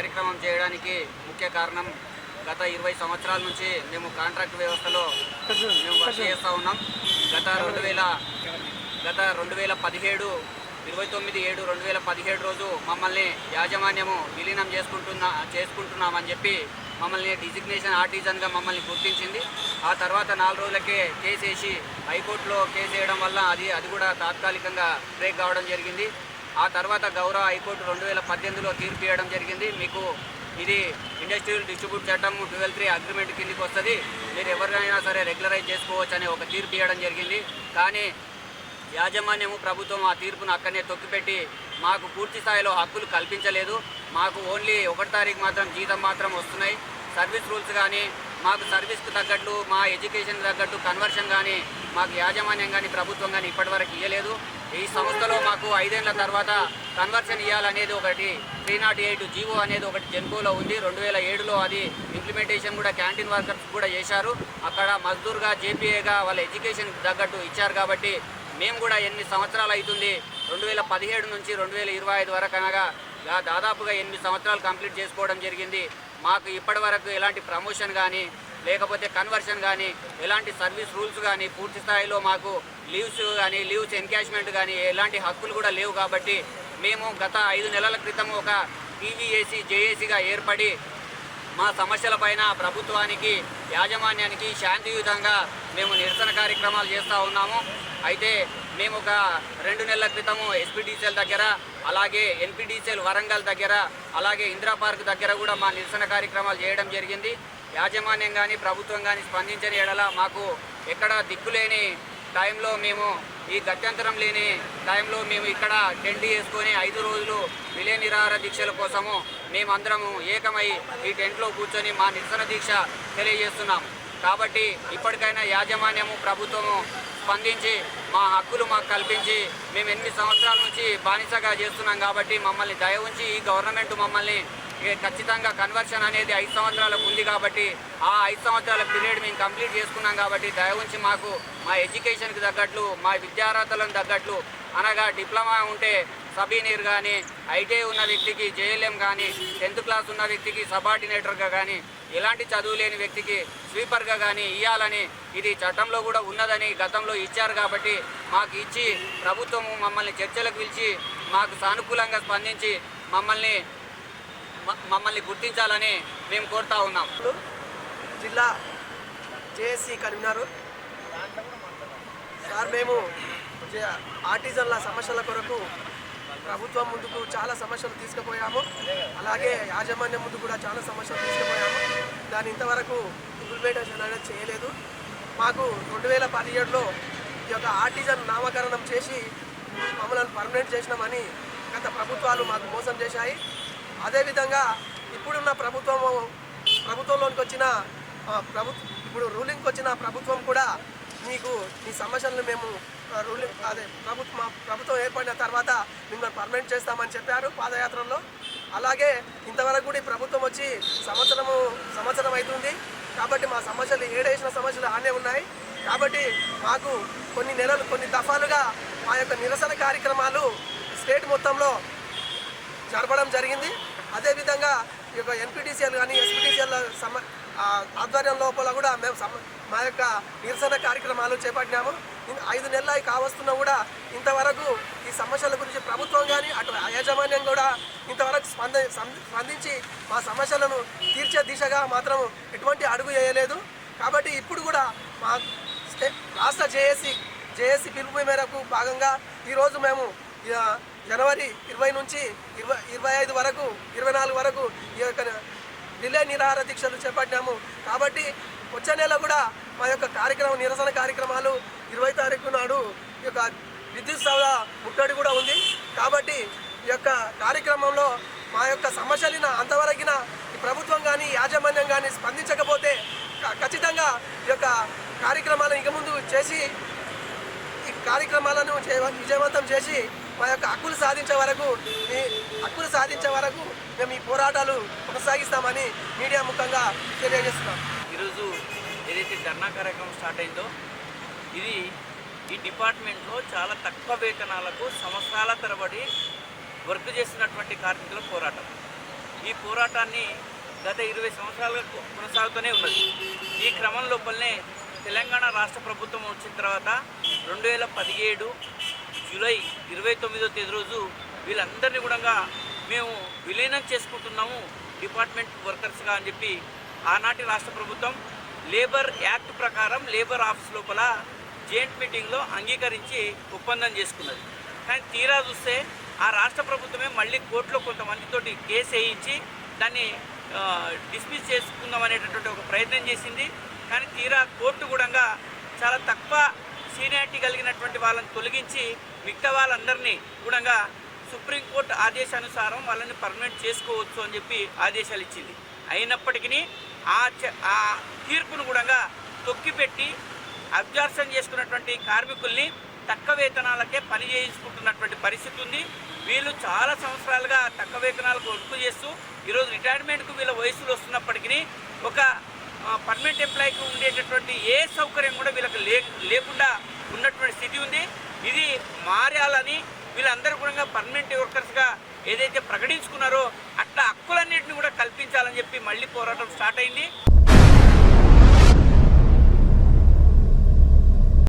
కార్యక్రమం చేయడానికి ముఖ్య కారణం గత ఇరవై సంవత్సరాల నుంచి మేము కాంట్రాక్ట్ వ్యవస్థలో మేము వర్క్ చేస్తూ ఉన్నాం. గత రెండు వేల గత రెండు వేల పదిహేడు ఇరవై తొమ్మిది ఏడు రెండు వేల పదిహేడు రోజు మమ్మల్ని యాజమాన్యము విలీనం చేసుకుంటున్నా చేసుకుంటున్నామని చెప్పి మమ్మల్ని డిజిగ్నేషన్ ఆర్టిజన్గా మమ్మల్ని గుర్తించింది. ఆ తర్వాత నాలుగు రోజులకే కేసు వేసి హైకోర్టులో కేసు వేయడం వల్ల అది అది కూడా తాత్కాలికంగా బ్రేక్ కావడం జరిగింది. ఆ తర్వాత గౌరవ హైకోర్టు రెండు వేల పద్దెనిమిదిలో తీర్పు ఇవ్వడం జరిగింది. మీకు ఇది ఇండస్ట్రియల్ డిస్ట్రిబ్యూట్ చట్టం ట్వెల్వ్ త్రీ అగ్రిమెంట్ కిందికి వస్తుంది. మీరు ఎవరినైనా సరే రెగ్యులరైజ్ చేసుకోవచ్చు అనే ఒక తీర్పు ఇవ్వడం జరిగింది. కానీ యాజమాన్యము ప్రభుత్వం ఆ తీర్పును అక్కడనే తొక్కిపెట్టి మాకు పూర్తి స్థాయిలో హక్కులు కల్పించలేదు. మాకు ఓన్లీ ఒకటి తారీఖు మాత్రం జీతం మాత్రం వస్తున్నాయి. సర్వీస్ రూల్స్ కానీ మాకు సర్వీస్కు తగ్గట్టు మా ఎడ్యుకేషన్ తగ్గట్టు కన్వర్షన్ కానీ మాకు యాజమాన్యం కానీ ప్రభుత్వం కానీ ఇప్పటివరకు ఇవ్వలేదు ఈ సంస్థలో మాకు ఐదేళ్ళ తర్వాత కన్వర్షన్ ఇవ్వాలనేది ఒకటి త్రీ నాట్ ఎయిట్ జీవో అనేది ఒకటి జెన్కోలో ఉంది. రెండు వేల ఏడులో అది ఇంప్లిమెంటేషన్ కూడా క్యాంటీన్ వర్కర్స్ కూడా చేశారు. అక్కడ మజ్దూర్గా జేపీఏగా వాళ్ళ ఎడ్యుకేషన్ తగ్గట్టు ఇచ్చారు కాబట్టి మేము కూడా ఎన్ని సంవత్సరాలు అవుతుంది? రెండు వేల పదిహేడు నుంచి రెండు వేల ఇరవై ఐదు వరకు అనగా దాదాపుగా ఎనిమిది సంవత్సరాలు కంప్లీట్ చేసుకోవడం జరిగింది? మాకు ఇప్పటి వరకు ఎలాంటి ప్రమోషన్ కానీ లేకపోతే కన్వర్షన్ కానీ ఎలాంటి సర్వీస్ రూల్స్ కానీ పూర్తి స్థాయిలో మాకు లీవ్స్ కానీ లీవ్స్ ఎన్కాష్మెంట్ కానీ ఎలాంటి హక్కులు కూడా లేవు కాబట్టి మేము గత ఐదు నెలల క్రితం ఒక పీవీఏసీ జేఏసీగా ఏర్పడి మా సమస్యలపైన ప్రభుత్వానికి యాజమాన్యానికి శాంతియుతంగా మేము నిరసన కార్యక్రమాలు చేస్తూ ఉన్నాము. అయితే మేము ఒక రెండు నెలల క్రితము ఎస్పీడీసీఎల్ దగ్గర అలాగే ఎన్పీడీసీఎల్ వరంగల్ దగ్గర అలాగే ఇందిరా పార్క్ దగ్గర కూడా మా నిరసన కార్యక్రమాలు చేయడం జరిగింది. యాజమాన్యం కానీ ప్రభుత్వం కానీ స్పందించని ఎడల మాకు ఎక్కడ దిక్కులేని టైంలో మేము ఈ గత్యంతరం లేని టైంలో మేము ఇక్కడ టెంట్ వేసుకొని ఐదు రోజులు విలే నిరాహార దీక్షల కోసము మేమందరము ఏకమై ఈ టెంట్లో కూర్చొని మా నిరసన దీక్ష తెలియజేస్తున్నాము. కాబట్టి ఇప్పటికైనా యాజమాన్యము ప్రభుత్వము స్పందించి మా హక్కులు మాకు కల్పించి మేము ఎనిమిది సంవత్సరాల నుంచి బానిసగా చేస్తున్నాం కాబట్టి మమ్మల్ని దయ ఉంచి ఈ గవర్నమెంట్ మమ్మల్ని ఖచ్చితంగా కన్వర్షన్ అనేది ఐదు సంవత్సరాలకు ఉంది కాబట్టి ఆ ఐదు సంవత్సరాల పీరియడ్ మేము కంప్లీట్ చేసుకున్నాం కాబట్టి దయ ఉంచి మాకు మా ఎడ్యుకేషన్కి తగ్గట్లు మా విద్యార్హతలను తగ్గట్లు అనగా డిప్లొమా ఉంటే సబీనీర్ కానీ ఐటీఐ ఉన్న వ్యక్తికి జేఎల్ఎం కానీ టెన్త్ క్లాస్ ఉన్న వ్యక్తికి సబార్డినేటర్గా కానీ ఎలాంటి చదువు లేని వ్యక్తికి స్వీపర్గా కానీ ఇవ్వాలని ఇది చట్టంలో కూడా ఉన్నదని గతంలో ఇచ్చారు కాబట్టి మాకు ఇచ్చి ప్రభుత్వం మమ్మల్ని చర్చలకు పిలిచి మాకు సానుకూలంగా స్పందించి మమ్మల్ని మమ్మల్ని గుర్తించాలని మేము కోరుతా ఉన్నాం. జిల్లా జేఏసీ కన్వీనర్. సార్ మేము ఆర్టిజన్ల సమస్యల కొరకు ప్రభుత్వం ముందుకు చాలా సమస్యలు తీసుకుపోయాము. అలాగే యాజమాన్యం ముందు కూడా చాలా సమస్యలు తీసుకుపోయాము. దాని ఇంతవరకు ఇంప్లిమెంటేషన్ అనేది చేయలేదు. మాకు రెండు వేల పదిహేడులో ఈ యొక్క ఆర్టిజన్ నామకరణం చేసి మమ్మల్ని పర్మనెంట్ చేసినామని గత ప్రభుత్వాలు మాకు మోసం చేశాయి. అదేవిధంగా ఇప్పుడున్న ప్రభుత్వము ప్రభుత్వంలోనికి వచ్చిన ప్రభుత్వ ఇప్పుడు రూలింగ్కి వచ్చిన ప్రభుత్వం కూడా మీకు మీ సమస్యలను మేము రూలింగ్ అదే ప్రభుత్వం మా ప్రభుత్వం ఏర్పడిన తర్వాత మిమ్మల్ని పర్మనెంట్ చేస్తామని చెప్పారు పాదయాత్రలో. అలాగే ఇంతవరకు కూడా ప్రభుత్వం వచ్చి సంవత్సరము సంవత్సరం అవుతుంది. కాబట్టి మా సమస్యలు ఏడేసిన సమస్యలు ఆనే ఉన్నాయి. కాబట్టి మాకు కొన్ని నెలలు కొన్ని దఫాలుగా మా యొక్క నిరసన కార్యక్రమాలు స్టేట్ మొత్తంలో జరపడం జరిగింది. అదేవిధంగా ఈ యొక్క ఎన్పిటిసిఎల్ కానీ ఎస్పిటిసిఎల్ సమ ఆధ్వర్యం లోపల కూడా మేము సమ మా యొక్క నిరసన కార్యక్రమాలు చేపట్టినాము. ఐదు నెలలు కావస్తున్నా కూడా ఇంతవరకు ఈ సమస్యల గురించి ప్రభుత్వం కానీ అటు యాజమాన్యం కూడా ఇంతవరకు స్పంద స్పందించి మా సమస్యలను తీర్చే దిశగా మాత్రం ఎటువంటి అడుగు వేయలేదు. కాబట్టి ఇప్పుడు కూడా మా రాష్ట్ర జేఏసీ జేఏసీ పిలుపు మేరకు భాగంగా ఈరోజు మేము జనవరి ఇరవై నుంచి ఇరవై ఇరవై ఐదు వరకు ఇరవై నాలుగు వరకు ఈ యొక్క రిలే నిరాహార దీక్షలు చేపట్టాము కాబట్టి వచ్చే నెల కూడా మా యొక్క కార్యక్రమం నిరసన కార్యక్రమాలు ఇరవై తారీఖు నాడు ఈ యొక్క విద్యుత్ సౌధ ముట్టడి కూడా ఉంది. కాబట్టి ఈ యొక్క కార్యక్రమంలో మా యొక్క సమస్యలిన అంతవరకిన ఈ ప్రభుత్వం కానీ యాజమాన్యం కానీ స్పందించకపోతే ఖచ్చితంగా ఈ యొక్క కార్యక్రమాలను ఇక ముందు చేసి ఈ కార్యక్రమాలను విజయవంతం చేసి మా యొక్క హక్కులు సాధించే వరకు మీ హక్కులు సాధించే వరకు మేము ఈ పోరాటాలు కొనసాగిస్తామని మీడియా ముఖంగా తెలియజేస్తున్నాం. ఈరోజు ఏదైతే ధర్నా కార్యక్రమం స్టార్ట్ అయిందో ఇది ఈ డిపార్ట్మెంట్లో చాలా తక్కువ వేతనాలకు సంవత్సరాల తరబడి వర్క్ చేసినటువంటి కార్మికుల పోరాటం. ఈ పోరాటాన్ని గత ఇరవై సంవత్సరాలుగా కొనసాగుతూనే ఉన్నది. ఈ క్రమం లోపలనే తెలంగాణ రాష్ట్ర ప్రభుత్వం వచ్చిన తర్వాత రెండు వేల పదిహేడు జూలై ఇరవై తొమ్మిదో తేదీ రోజు వీళ్ళందరినీ కూడా మేము విలీనం చేసుకుంటున్నాము డిపార్ట్మెంట్ వర్కర్స్గా అని చెప్పి ఆనాటి రాష్ట్ర ప్రభుత్వం లేబర్ యాక్ట్ ప్రకారం లేబర్ ఆఫీస్ లోపల జాయింట్ మీటింగ్లో అంగీకరించి ఒప్పందం చేసుకున్నది. కానీ తీరా చూస్తే ఆ రాష్ట్ర ప్రభుత్వమే మళ్ళీ కోర్టులో కొంతమందితోటి కేసు వేయించి దాన్ని డిస్మిస్ చేసుకుందాం అనేటటువంటి ఒక ప్రయత్నం చేసింది. కానీ తీరా కోర్టు కూడా చాలా తక్కువ సీనియారిటీ కలిగినటువంటి వాళ్ళని తొలగించి మిగతా వాళ్ళందరినీ కూడా సుప్రీంకోర్టు ఆదేశానుసారం వాళ్ళని పర్మనెంట్ చేసుకోవచ్చు అని చెప్పి ఆదేశాలు ఇచ్చింది. అయినప్పటికీ ఆ ఆ తీర్పును కూడా తొక్కిపెట్టి అబ్జర్షన్ చేసుకున్నటువంటి కార్మికుల్ని తక్కువ వేతనాలకే పని చేయించుకుంటున్నటువంటి పరిస్థితి ఉంది. వీళ్ళు చాలా సంవత్సరాలుగా తక్కువ వేతనాలకు వర్క్ చేస్తూ ఈరోజు రిటైర్మెంట్కు వీళ్ళ వయసులు వస్తున్నప్పటికీ ఒక పర్మనెంట్ ఎంప్లాయీకి ఉండేటటువంటి ఏ సౌకర్యం కూడా వీళ్ళకి లే లేకుండా ఉన్నటువంటి స్థితి ఉంది. ఇది మారాలని వీళ్ళందరూ కూడా పర్మనెంట్ వర్కర్స్గా ఏదైతే ప్రకటించుకున్నారో అట్లా హక్కులన్నింటినీ కూడా కల్పించాలని చెప్పి మళ్ళీ పోరాటం స్టార్ట్ అయింది.